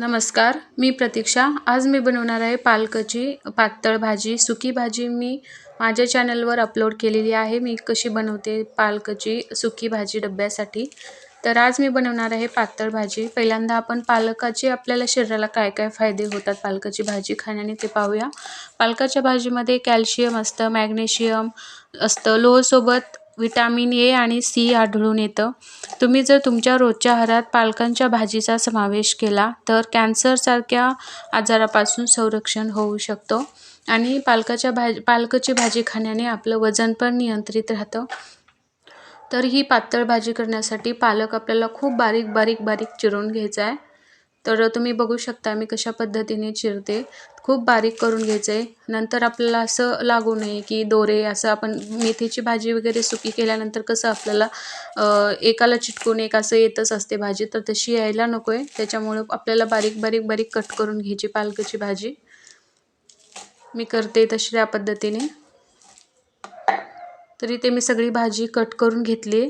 नमस्कार मी प्रतीक्षा. आज मी बनवणार आहे पालकाची पातळ भाजी. सुकी भाजी मी माझ्या चॅनलवर अपलोड केलेली आहे. मी कशी बनवते पालकाची सुकी भाजी डब्यासाठी. तर आज मी बनवणार आहे पातळ भाजी. पहिल्यांदा आपण पालकाचे आपल्याला शरीराला काय काय फायदे होतात पालकाची भाजी खाण्याने ते पाहूया. पालकाच्या भाजीमध्ये कॅल्शियम असतं मॅग्नेशियम असतं. लोहसोबत व्हिटॅमिन ए आणि सी आढळून येतं. तुम्ही जर तुमच्या रोजच्या आहारात पालकांच्या भाजीचा समावेश केला तर कॅन्सरसारख्या आजारापासून संरक्षण होऊ शकतो आणि पालकाच्या भाजी पालकाची भाजी खाण्याने आपलं वजन पण नियंत्रित राहतं. तर ही पातळ भाजी करण्यासाठी पालक आपल्याला खूप बारीक बारीक बारीक चिरून घ्यायचा आहे. तर तुम्ही बघू शकता मी कशा पद्धतीने चिरते. खूप बारीक करून घ्यायचं आहे नंतर आपल्याला असं लागू नये की दोरे असं आपण मेथीची भाजी वगैरे सुकी केल्यानंतर कसं आपल्याला एकाला चिटकून एक असं येतच असते भाजी. तर तशी यायला नको आहे त्याच्यामुळं आपल्याला बारीक बारीक बारीक कट करून घ्यायची पालकाची भाजी. मी करते तशी त्या पद्धतीने. तरी ते मी सगळी भाजी कट करून घेतली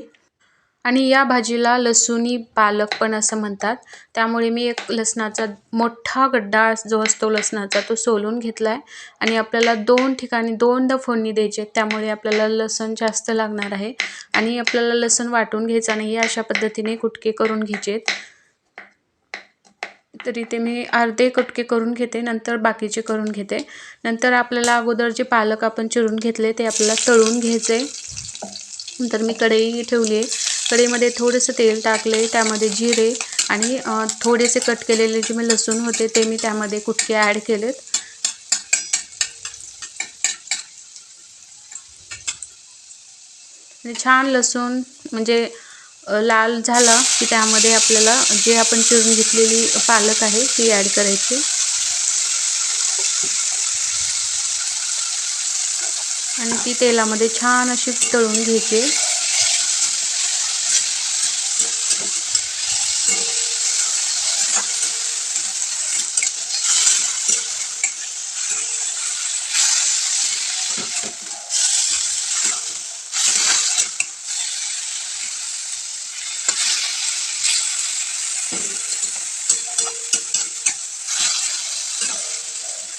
आणि या भाजीला लसूणी पालक पण असं म्हणतात. त्यामुळे मी एक लसणाचा मोठा गड्डा जो असतो लसणाचा तो सोलून घेतला आहे आणि आपल्याला दोन ठिकाणी दोनदा फोडणी द्यायची त्यामुळे आपल्याला लसण जास्त लागणार आहे. आणि आपल्याला लसूण वाटून घ्यायचा नाही अशा पद्धतीने कुटके करून घ्यायचे तरी ते मी अर्धे कुटके करून घेते नंतर बाकीचे करून घेते. नंतर आपल्याला अगोदर जे पालक आपण चिरून घेतले ते आपल्याला तळून घ्यायचे. नंतर मी कढई ठेवली आहे. कढईमध्ये थोडंसं तेल टाकले त्यामध्ये जिरे आणि थोडेसे कट केलेले जे मी लसूण होते ते मी त्यामध्ये कुटके ॲड केलेत. छान लसूण म्हणजे लाल झाला की त्यामध्ये आपल्याला जे आपण चिरून घेतलेली पालक आहे ती ॲड करायची. आणि ती तेलामध्ये छान अशी तळून घ्यायची.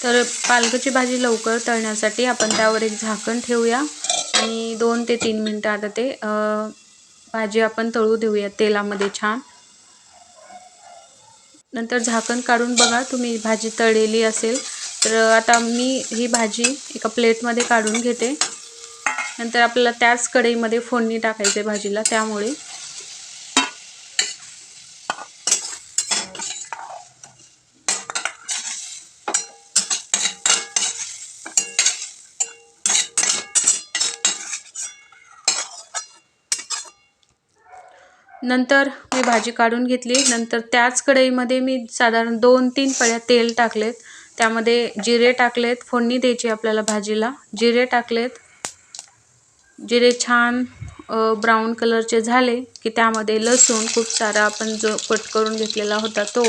तर पालकाची भाजी लवकर तळण्यासाठी आपण त्यावर एक झाकण ठेवूया. आणि दोन ते तीन मिनटं आता ते भाजी आपण तळू देऊया तेलामध्ये छान. नंतर झाकण काढून बघा तुम्ही भाजी तळलेली असेल तर आता मी ही भाजी एका प्लेटमध्ये काढून घेते. नंतर आपल्याला त्याच कढईमध्ये फोडणी टाकायचे भाजीला त्यामुळे नंतर मी भाजी काढून घेतली. नंतर त्याच कढईमध्ये मी साधारण दोन तीन पळ्या तेल टाकलेत. त्यामध्ये जिरे टाकलेत. फोडणी द्यायची आपल्याला भाजीला. जिरे टाकलेत. जिरे छान ब्राऊन कलरचे झाले की त्यामध्ये लसूण खूप सारा आपण जो कट करून घेतलेला होता तो.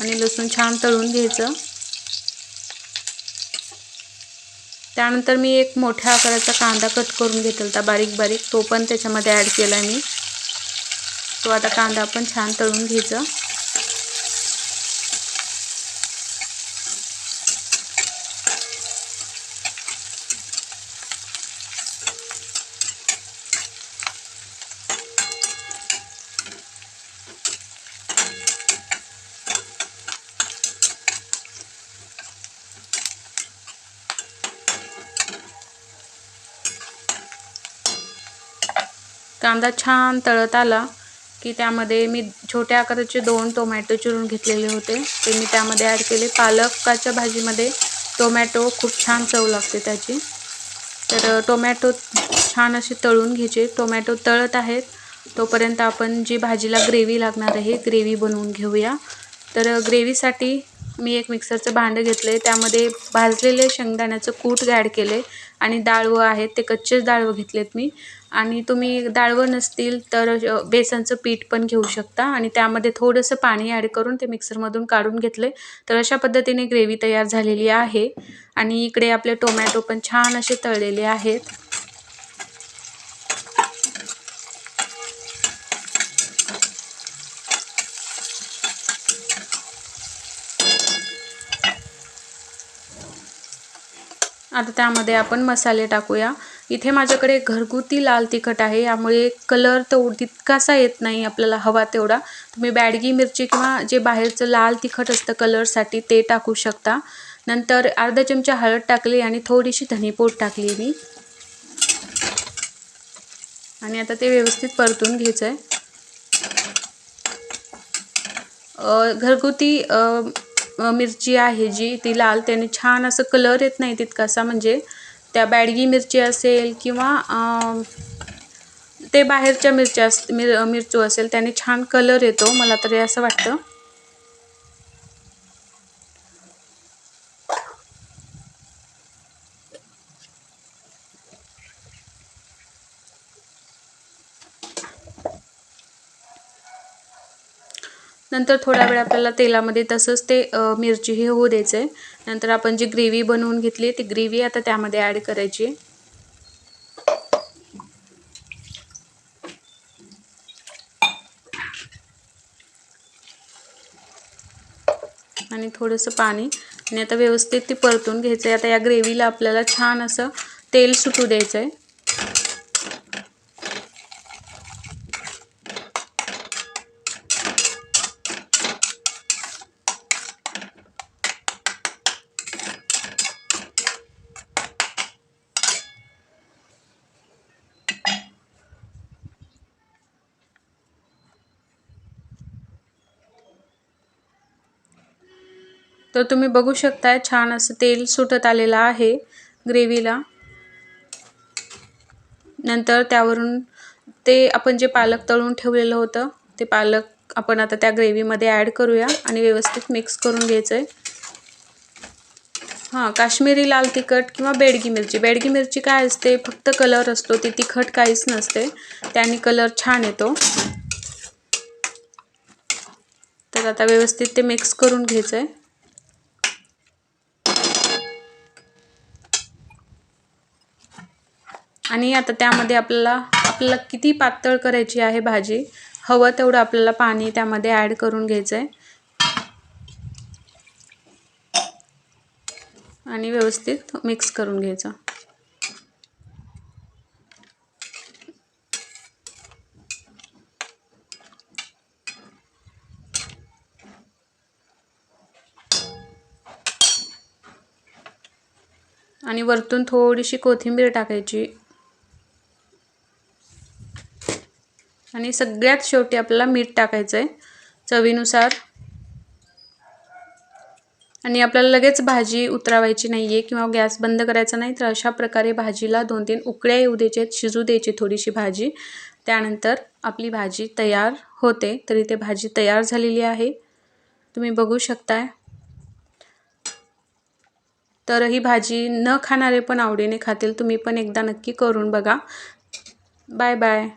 आणि लसूण छान तळून घ्यायचं. त्यानंतर मी एक मोठ्या आकाराचा कांदा कट करून घेतला होता बारीक बारीक. तो पण त्याच्यामध्ये ॲड केला मी. तो आता कांदा पण छान तळून घ्यायचा. कांदा छान तळत आला की त्यामध्ये मी छोट्या आकाराचे दोन टोमॅटो चिरून घेतलेले होते. ते मी त्यामध्ये ॲड केले. पालकाच्या भाजीमध्ये टोमॅटो खूप छान चव लागते त्याची. तर टोमॅटो छान असे तळून घ्यायचे. टोमॅटो तळत आहेत. तोपर्यंत आपण जी भाजीला ग्रेव्ही लागणार आहे ग्रेव्ही बनवून घेऊया. तर ग्रेव्हीसाठी मी एक मिक्सरचं भांडं घेतलं आहे त्यामध्ये भाजलेले शेंगदाण्याचं कूट ॲड केले आणि डाळवं आहेत ते कच्चेच डाळवं घेतलेत मी. आणि तुम्ही डाळवं नसतील तर बेसनचं पीठ पण घेऊ शकता आणि त्यामध्ये थोडंसं पाणी ॲड करून ते मिक्सरमधून काढून घेतले तर अशा पद्धतीने ग्रेव्ही तयार झालेली आहे. आणि इकडे आपले टोमॅटो पण छान असे तळलेले आहेत. आता त्यामध्ये आपण मसाले टाकूया. इथे माझ्याकडे घरगुती लाल तिखट आहे यामुळे कलर तो तितकासा येत नाही आपल्याला हवा तेवढा. तुम्ही बॅडगी मिरची किंवा जे बाहेरचं लाल तिखट असतं कलरसाठी ते टाकू शकता. नंतर अर्धा चमचा हळद टाकली आणि थोडीशी धनीपूड टाकली मी. आणि आता ते व्यवस्थित परतून घ्यायचं आहे घरगुती मिरची आहे जी ती लाल त्याने छान असं कलर येत नाही तितकासा म्हणजे त्या बॅडगी मिरची असेल किंवा ते बाहेरच्या मिरच्या अस मिर मिरचू असेल त्याने छान कलर येतो मला तरी असं वाटतं. नंतर थोडा वेळ आपल्याला तेलामध्ये तसंच ते मिरची हे होऊ द्यायचं आहे नंतर आपण जी ग्रेव्ही बनवून घेतली ती ग्रेव्ही आता त्यामध्ये ॲड करायची. आणि थोडंसं पाणी. आणि आता व्यवस्थित ती परतून घ्यायचं आहे आता या ग्रेव्हीला आपल्याला छान असं तेल सुटू द्यायचं आहे तर तुम्ही बघू शकताय छान असं तेल सुटत आलेलं आहे ग्रेव्हीला. नंतर त्यावरून ते आपण जे पालक तळून ठेवलेलं होतं ते पालक आपण आता त्या ग्रेव्हीमध्ये ॲड करूया आणि व्यवस्थित मिक्स करून घ्यायचं आहे हां काश्मीरी लाल तिखट किंवा बेडगी मिरची. बेडगी मिरची काय असते फक्त कलर असतो ती तिखट काहीच नसते. त्याने कलर छान येतो. तर आता व्यवस्थित ते मिक्स करून घ्यायचं आहे आणि आता त्यामध्ये आपल्याला आपल्याला किती पातळ करायची आहे भाजी? हवं तेवढं आपल्याला पाणी त्यामध्ये ॲड करून घ्यायचं आहे आणि व्यवस्थित मिक्स करून घ्यायचं. आणि वरतून थोडीशी कोथिंबीर टाकायची. आणि सगळ्यात शेवटी आपल्याला मीठ टाकायचं आहे चवीनुसार. आणि आपल्याला लगेच भाजी उतरावायची नाही आहे किंवा गॅस बंद करायचा नाही तर अशा प्रकारे भाजीला दोन तीन उकळ्या येऊ द्यायचे शिजू द्यायची थोडीशी भाजी. त्यानंतर आपली भाजी तयार होते तरी ते भाजी तयार झालेली आहे. तुम्ही बघू शकताय. तर ही भाजी न खाणारे पण आवडीने खातील तुम्ही पण एकदा नक्की करून बघा. Bye bye.